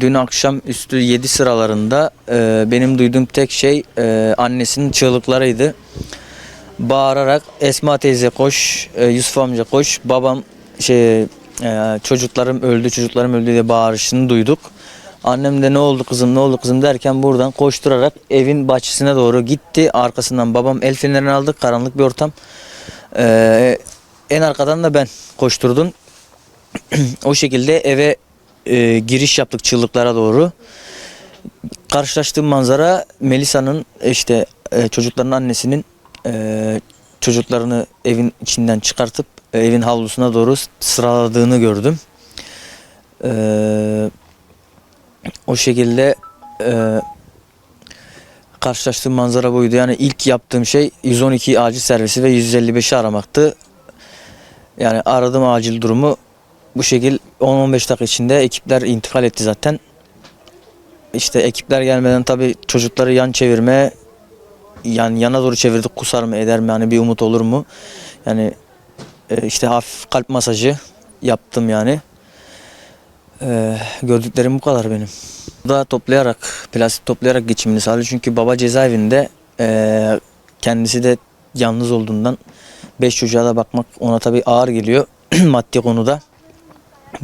dün akşam üstü 7 sıralarında e, benim duyduğum tek şey e, annesinin çığlıklarıydı. Bağırarak Esma teyze koş, e, Yusuf amca koş, babam şey e, çocuklarım öldü, çocuklarım öldü diye bağırışını duyduk. Annem de ne oldu kızım ne oldu kızım derken buradan koşturarak evin bahçesine doğru gitti. Arkasından babam el fenerini aldı. Karanlık bir ortam. E, en arkadan da ben koşturdum. o şekilde eve e, giriş yaptık çığlıklara doğru. Karşılaştığım manzara Melisa'nın işte e, çocukların annesinin e, çocuklarını evin içinden çıkartıp e, evin havlusuna doğru sıraladığını gördüm. E, o şekilde e, karşılaştığım manzara buydu. Yani ilk yaptığım şey 112 acil servisi ve 155'i aramaktı. Yani aradığım acil durumu bu şekil 10-15 dakika içinde ekipler intikal etti zaten. İşte ekipler gelmeden tabii çocukları yan çevirme yani yana doğru çevirdik kusar mı eder mi hani bir umut olur mu? Yani e, işte hafif kalp masajı yaptım yani. E, gördüklerim bu kadar benim. Da toplayarak, plastik toplayarak geçimini sağlıyor. Çünkü baba cezaevinde e, kendisi de yalnız olduğundan 5 çocuğa da bakmak ona tabii ağır geliyor maddi konuda.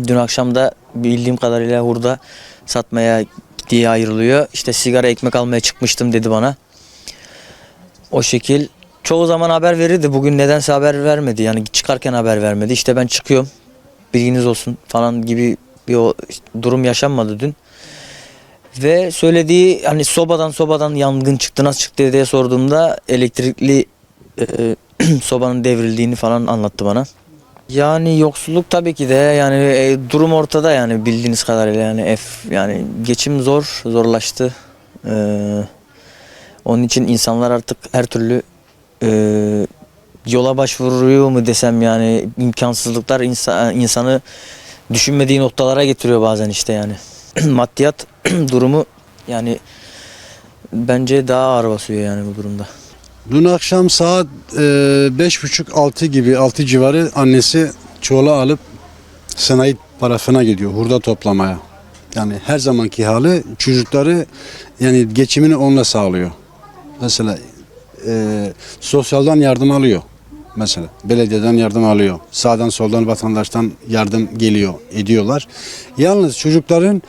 Dün akşam da bildiğim kadarıyla hurda satmaya diye ayrılıyor. İşte sigara ekmek almaya çıkmıştım dedi bana. O şekil çoğu zaman haber verirdi. Bugün nedense haber vermedi. Yani çıkarken haber vermedi. İşte ben çıkıyorum. Bilginiz olsun falan gibi bir o durum yaşanmadı dün. Ve söylediği hani sobadan sobadan yangın çıktı nasıl çıktı diye sorduğumda elektrikli e, sobanın devrildiğini falan anlattı bana. Yani yoksulluk tabii ki de yani e, durum ortada yani bildiğiniz kadarıyla yani F yani geçim zor zorlaştı. Ee, onun için insanlar artık her türlü e, yola başvuruyor mu desem yani imkansızlıklar insa, insanı düşünmediği noktalara getiriyor bazen işte yani. Maddiyat durumu yani bence daha ağır basıyor yani bu durumda. Dün akşam saat e, beş buçuk altı gibi altı civarı annesi çuvala alıp sanayi parafına gidiyor hurda toplamaya. Yani her zamanki hali çocukları yani geçimini onunla sağlıyor. Mesela e, sosyaldan yardım alıyor. Mesela belediyeden yardım alıyor. Sağdan soldan vatandaştan yardım geliyor, ediyorlar. Yalnız çocukların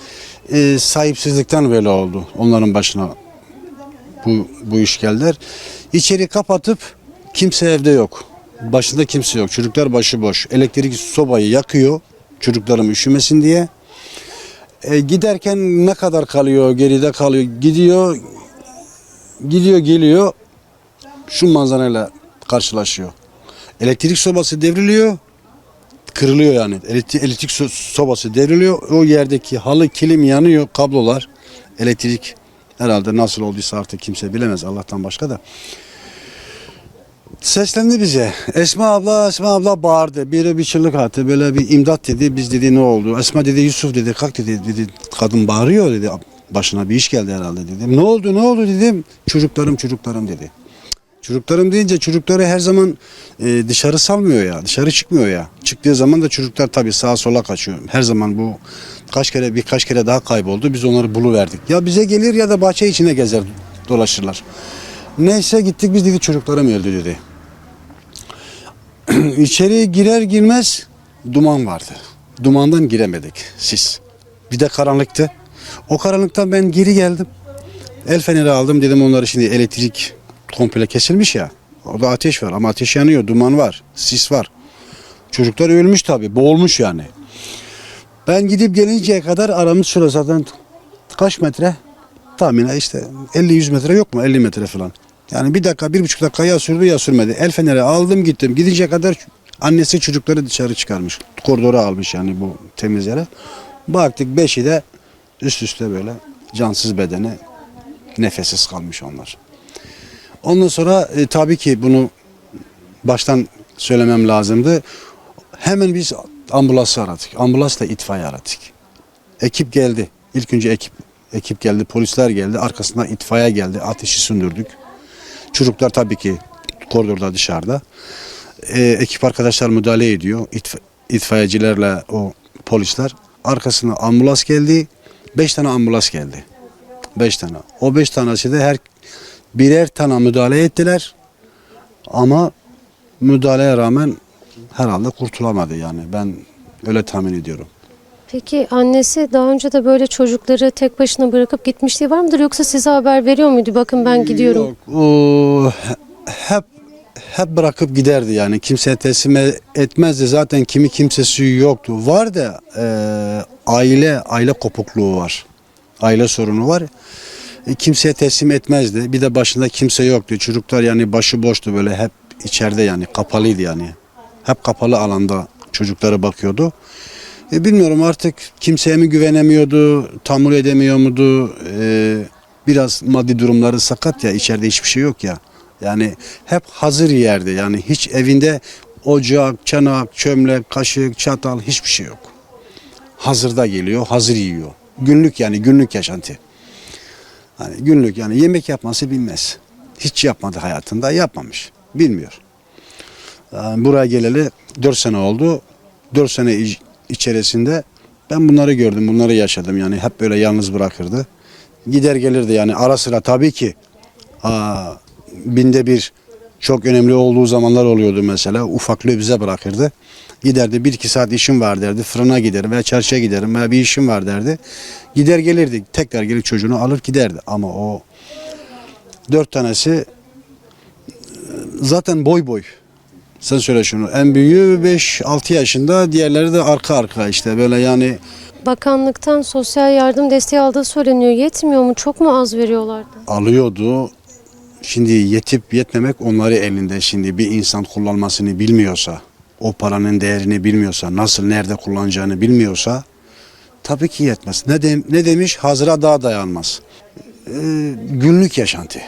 e, sahipsizlikten böyle oldu. Onların başına bu, bu iş geldiler. İçeri kapatıp kimse evde yok. Başında kimse yok. Çocuklar başıboş. Elektrik sobayı yakıyor. Çocuklarım üşümesin diye. E, giderken ne kadar kalıyor, geride kalıyor. Gidiyor, gidiyor geliyor. Şu manzarayla karşılaşıyor. Elektrik sobası devriliyor. Kırılıyor yani. Elektrik, elektrik so- sobası devriliyor. O yerdeki halı, kilim yanıyor, kablolar. Elektrik herhalde nasıl olduysa artık kimse bilemez Allah'tan başka da. Seslendi bize. Esma abla, Esma abla bağırdı. Biri bir çığlık attı. Böyle bir imdat dedi. Biz dedi ne oldu? Esma dedi Yusuf dedi. Kalk dedi. dedi kadın bağırıyor dedi. Başına bir iş geldi herhalde dedim. Ne oldu ne oldu dedim. Çocuklarım çocuklarım dedi. Çocuklarım deyince çocukları her zaman e, dışarı salmıyor ya. Dışarı çıkmıyor ya. Çıktığı zaman da çocuklar tabii sağa sola kaçıyor. Her zaman bu kaç kere birkaç kere daha kayboldu. Biz onları buluverdik. Ya bize gelir ya da bahçe içine gezer dolaşırlar. Neyse gittik biz dedi çocuklarım öldü dedi. İçeri girer girmez duman vardı. Dumandan giremedik sis. Bir de karanlıktı. O karanlıktan ben geri geldim. El feneri aldım dedim onları şimdi elektrik komple kesilmiş ya. Orada ateş var ama ateş yanıyor, duman var, sis var. Çocuklar ölmüş tabii, boğulmuş yani. Ben gidip gelinceye kadar aramız şurası zaten kaç metre? Tahminen işte 50-100 metre yok mu? 50 metre falan. Yani bir dakika, bir buçuk dakika ya sürdü ya sürmedi. El feneri aldım gittim. Gidince kadar annesi çocukları dışarı çıkarmış. Koridora almış yani bu temiz yere. Baktık beşi de üst üste böyle cansız bedene nefessiz kalmış onlar. Ondan sonra e, tabii ki bunu baştan söylemem lazımdı. Hemen biz ambulansı aradık. Ambulansla itfaiye aradık. Ekip geldi. İlk önce ekip ekip geldi, polisler geldi. Arkasından itfaiye geldi. Ateşi söndürdük. Çocuklar tabii ki koridorda dışarıda. E, ekip arkadaşlar müdahale ediyor. İtfa, itfaiyecilerle o polisler. Arkasına ambulans geldi. 5 tane ambulans geldi. 5 tane. O 5 tanesi de her birer tane müdahale ettiler. Ama müdahaleye rağmen herhalde kurtulamadı yani. Ben öyle tahmin ediyorum. Peki annesi daha önce de böyle çocukları tek başına bırakıp gitmişliği var mıdır? Yoksa size haber veriyor muydu? Bakın ben gidiyorum. Yok, o hep hep bırakıp giderdi yani. Kimseye teslim e- etmezdi. Zaten kimi kimsesi yoktu. Var da e, aile aile kopukluğu var. Aile sorunu var. E, kimseye teslim etmezdi. Bir de başında kimse yoktu. Çocuklar yani başı boştu böyle. Hep içeride yani kapalıydı yani hep kapalı alanda çocuklara bakıyordu e, bilmiyorum artık kimseye mi güvenemiyordu, tahammül edemiyor muydu? E, biraz maddi durumları sakat ya, içeride hiçbir şey yok ya. Yani hep hazır yerde yani hiç evinde ocak, çanak, çömlek, kaşık, çatal hiçbir şey yok. Hazırda geliyor, hazır yiyor. Günlük yani günlük yaşantı. Hani günlük yani yemek yapması bilmez. Hiç yapmadı hayatında, yapmamış. Bilmiyor. Yani buraya geleli 4 sene oldu. 4 sene iç- içerisinde ben bunları gördüm, bunları yaşadım. Yani hep böyle yalnız bırakırdı. Gider gelirdi yani ara sıra tabii ki aa, binde bir çok önemli olduğu zamanlar oluyordu mesela. Ufaklığı bize bırakırdı. Giderdi bir iki saat işim var derdi. Fırına giderim veya çarşıya giderim veya bir işim var derdi. Gider gelirdi. Tekrar gelip çocuğunu alır giderdi. Ama o dört tanesi e, zaten boy boy. Sen söyle şunu. En büyüğü 5-6 yaşında, diğerleri de arka arka işte böyle yani Bakanlıktan sosyal yardım desteği aldığı söyleniyor. Yetmiyor mu? Çok mu az veriyorlardı? alıyordu. Şimdi yetip yetmemek onları elinde. Şimdi bir insan kullanmasını bilmiyorsa, o paranın değerini bilmiyorsa, nasıl nerede kullanacağını bilmiyorsa tabii ki yetmez. Ne, de, ne demiş? Hazıra daha dayanmaz. Ee, günlük yaşantı.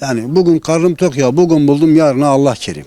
Yani bugün karnım tok ya, bugün buldum yarına Allah kerim.